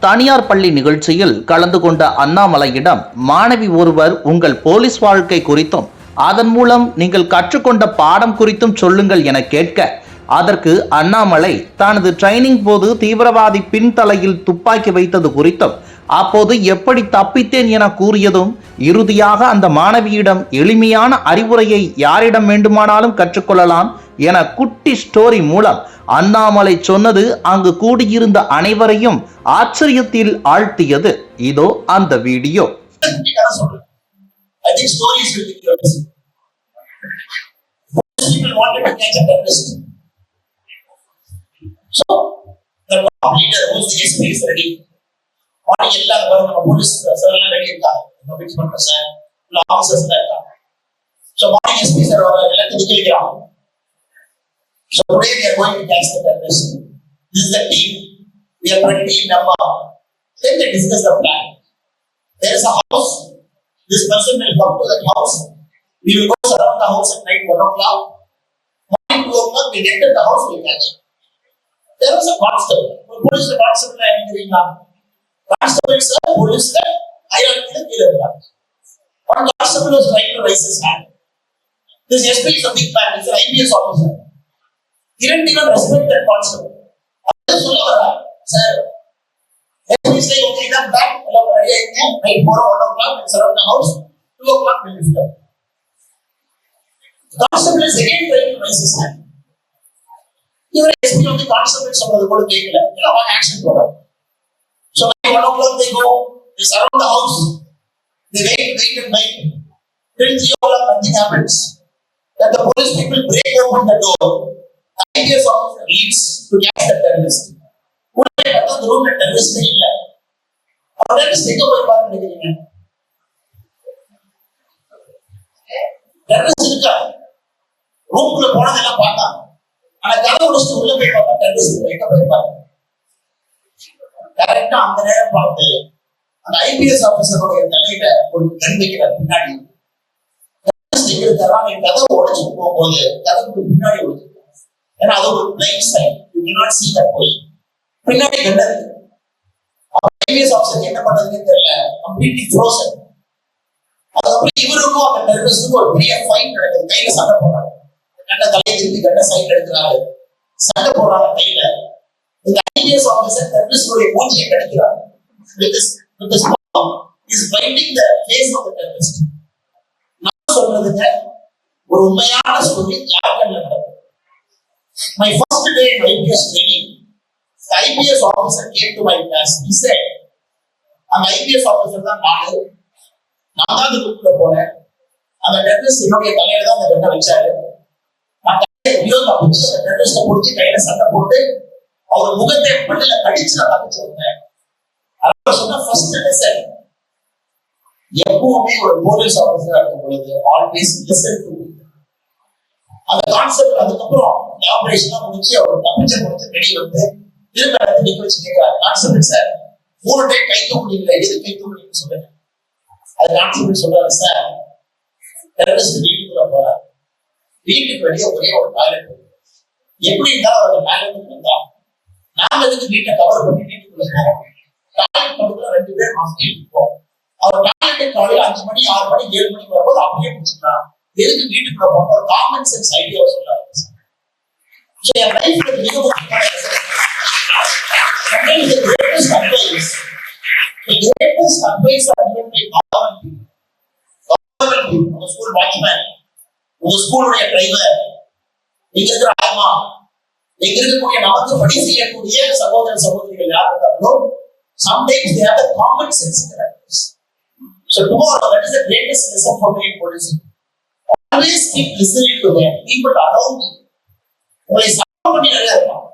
தனியார் பள்ளி நிகழ்ச்சியில் கலந்து கொண்ட அண்ணாமலையிடம் மாணவி ஒருவர் உங்கள் போலீஸ் வாழ்க்கை குறித்தும் அதன் மூலம் நீங்கள் கற்றுக்கொண்ட பாடம் குறித்தும் சொல்லுங்கள் என கேட்க அதற்கு அண்ணாமலை தனது ட்ரைனிங் போது தீவிரவாதி பின்தலையில் துப்பாக்கி வைத்தது குறித்தும் அப்போது எப்படி தப்பித்தேன் என கூறியதும் இறுதியாக அந்த மாணவியிடம் எளிமையான அறிவுரையை யாரிடம் வேண்டுமானாலும் கற்றுக்கொள்ளலாம் என குட்டி ஸ்டோரி மூலம் அண்ணாமலை சொன்னது அங்கு கூடியிருந்த அனைவரையும் ஆச்சரியத்தில் ஆழ்த்தியது. இதோ அந்த வீடியோ. எல்லாம் போலீஸ் சார் எல்லாம் ரெடி இருக்காங்க சார் ஆஃபீஸர்ஸ் எல்லாம் இருக்காங்க ஸோ மார்னிங் எஸ்பி சார் எல்லாத்தையும் நிக்க வைக்கிறாங்க So today we are going to catch the person. This is the team. We are 20 in number. Then they discuss the plan. There is a house. This person will come to that house. We will go surround the house at night 1 o'clock. Morning 2 o'clock, we enter the house, we catch it. There was a constable. Who is the constable I am doing now? Constable is a police that I am the killer part. One constable was trying to raise his hand. This SP is a big man, he's an IPS officer. He didn't even respect that constable. அவர் சொல்ல வர்றார் sir Every say, okay, come back, allow ready again, night four, one o'clock, and surround the house, two o'clock, we lift up. The constable is again trying to raise his hand. இவர் SP வந்து constable சொல்றது கூட கேட்கல எல்லாம் வாங்க action போறாங்க so one o'clock they go they surround the house they wait wait and wait till three o'clock nothing happens then the police people break open the door the IPS officer leads to catch the terrorist. உடனே பார்த்தா அந்த ரூம்ல terrorist இல்ல. Terrorist எங்க போயிருப்பாருன்னு நினைக்கிறீங்க? Terrorist இருக்கா? ரூம்குள்ள போனதெல்லாம் பார்த்தா. ஆனா கதை முடிச்சுட்டு உள்ள போய் பார்த்தா டெரரிஸ்ட் எங்க போய் பாருங்க கரெக்டா அந்த நேரம் பார்த்து அந்த ஐபிஎஸ் ஆபீசருடைய தலையில ஒரு கண் வைக்கிறார் பின்னாடி கதவு உடைச்சு போகும்போது கதவுக்கு பின்னாடி ஒழிச்சிருக்காரு ஏன்னா அது ஒரு blind side you cannot see that போய் பின்னாடி கண்ணு இருக்கு ஐபிஎஸ் ஆஃபீஸருக்கு என்ன பண்றதுன்னு தெரியல. கம்ப்ளீட்லி ஃப்ரோசன் அதுக்கப்புறம் இவருக்கும் அந்த டெரரிஸ்டுக்கும் ஒரு பெரிய ஃபைட் நடக்குது. கையில சண்டை போடுறாங்க. கண்ட தலை திருப்பி கண்ட சைட் எடுக்கிறாரு. சண்டை போடுறாங்க கையில. இந்த ஐபிஎஸ் ஆஃபீஸர் டெரரிஸ்டுடைய மூஞ்சியை கடிக்கிறார். Is binding the face of the terrorist நான் சொல்றதுங்க ஒரு உண்மையான ஸ்டோரி ஜார்க்கண்ட்ல நடக்கும். My first day in IPS training the IPS officer came to my class. He said, அந்த ஐபிஎஸ் ஆஃபீஸர் தான் நானு. நான் தான் அந்த ரூம்ல போனேன். அந்த டெரரிஸ்ட் என்னுடைய தலையில தான் அந்த கண்ணை வச்சாரு. நான் கையில எப்படியோ தப்பிச்சு அந்த டெரரிஸ்ட பிடிச்சி கையில சண்டை போட்டு அவர் முகத்தை மண்ணில கடிச்சு நான் தப்பிச்சு வந்தேன் அதனால சொன்ன ஃபர்ஸ்ட் லெசன் எப்பவுமே ஒரு போலீஸ் ஆஃபீஸரா இருக்கும் பொழுது ஆல்வேஸ் லிசன் டு அந்த கான்செப்ட் அதுக்கப்புறம் இந்த ஆபரேஷன் முடிச்சு அவர் தப்பிச்ச கொடுத்து வெளியே வந்து திரும்ப இடத்துல நிக்க வச்சு கேட்கிறாரு கான்செப்ட் சார் மூணு டைம் கை முடியல எது கை தூக்க முடியும்னு சொல்லுங்க. அது கான்செப்ட் சொல்றாரு சார் டெரரிஸ்ட் வீட்டுக்குள்ள போறாரு. வீட்டுக்கு வெளியே ஒரே ஒரு டாய்லெட் எப்படி இருந்தாலும் அவர் டாய்லெட் வந்தா நாம எதுக்கு வீட்டை கவர் பண்ணி வீட்டுக்குள்ள போறோம்? டாய்லெட் பக்கத்துல ரெண்டு பேர் மாஸ்க் இருப்போம் அவர் டாய்லெட் காலையில் அஞ்சு மணி ஆறு மணி ஏழு மணிக்கு வரும்போது அப்படியே முடிச்சுக்கலாம். எதுக்கு வீட்டுக்குள்ள போகணும் காமன் சென்ஸ் ஐடியா சொல்றாங்க ஸோ என் லைஃப்ல மிக உங்க ஸ்கூல் வாட்ச்மேன் உங்க ஸ்கூலுடைய டிரைவர் நீங்க இருக்கிற ஆயமா நீங்க இருக்கக்கூடிய சகோதரிகள் common sense in life so tomorrow that is the Always keep listening to them, people around you. Only to else.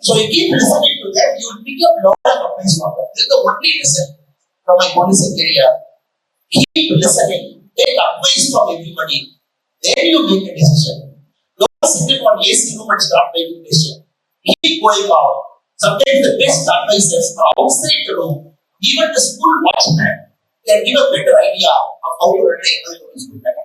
So you keep listening to them, you will pick up a lot of advice from. This is the only lesson from my police career. Keep listening, take advice from everybody, then you make a decision. Don't sit on AC room and start making decision. Keep going out. Sometimes the best advices are outside the room. Even the school watchman can give a better idea of how to run a school better.